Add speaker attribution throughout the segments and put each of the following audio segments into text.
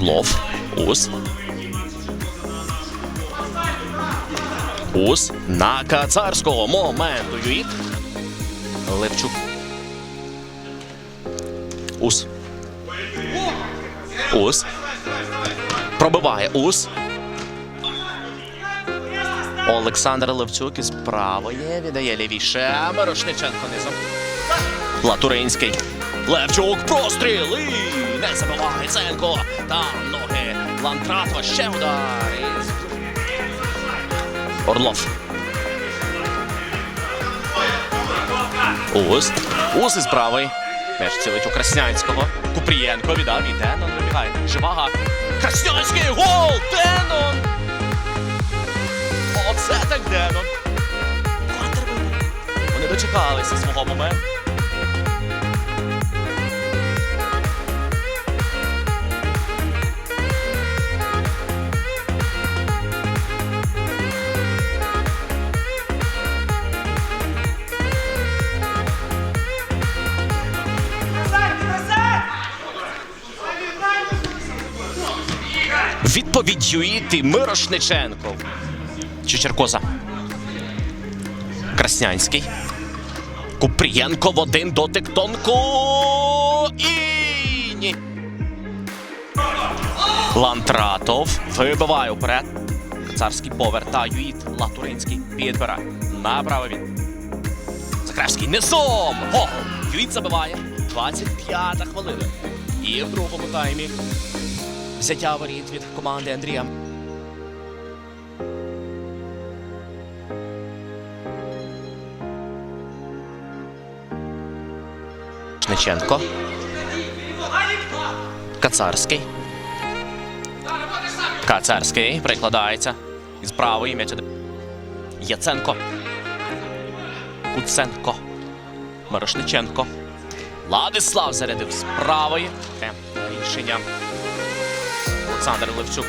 Speaker 1: Орлов. Ус. Ус. На Кацарського моменту. Юїт. Левчук. Ус. Ус. Пробиває Ус. Олександр Левчук із правої віддає лівіше. Мирошниченко низом. Латуринський. Левчук простріл і не забиває Ценко. Там ноги. Лантратова ще удар. Орлов. Ус. Ус із правої. Меч цілить у Краснянського. Купрієнко віддав і Денон вибігає. Живага. Краснянський гол! Денон! Оце так Денон. Вони дочекалися свого моменту. Відповідь Юїти Мирошниченко. Чечеркоза. Краснянський. Купрієнко в один дотик тонко. І ні. Лантратов вибиває вперед. Царський повертає Юїт. Латуринський підбирає. Направо він. Закравський низом. Гол. Юїт забиває. 25 хвилина. І в другому таймі взяття воріт від команди Андрія. Шниченко. Кацарський. Кацарський прикладається. Із правої м'яч. Яценко. Куценко. Мирошниченко. Владислав зарядив з правої. Рішення. Олександр Левчук.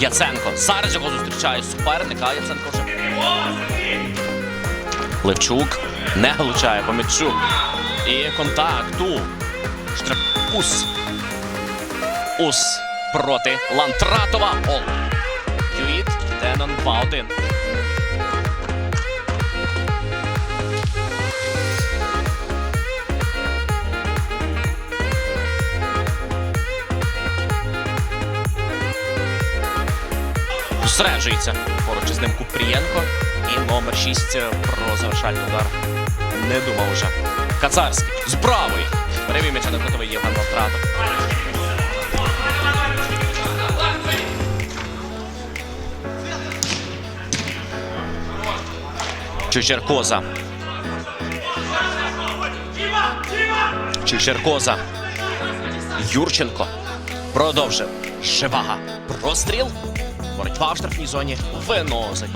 Speaker 1: Яценко. Зараз його зустрічає суперника. Яценко вже. Левчук не влучає по м'ячу. І контакт у Ус. Проти Лантратова. Гол. Юїт. Денон 2-1. Зосереджується. Поруч із ним Купрієнко. І номер 6 про завершальний удар. Не думав уже. Кацарський. З правої. Перевів м'яча на кутовий Євген Лантратов. Чучеркоза. Чучеркоза. Юрченко. Продовжив. Живага. Простріл. Боротьба в штрафній зоні. Виносить.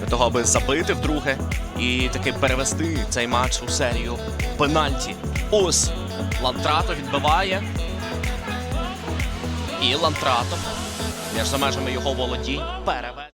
Speaker 1: Для того, аби забити вдруге і таки перевести цей матч у серію пенальті. Ус Лантрато відбиває. І Лантратов. Між за межами його володінь переве.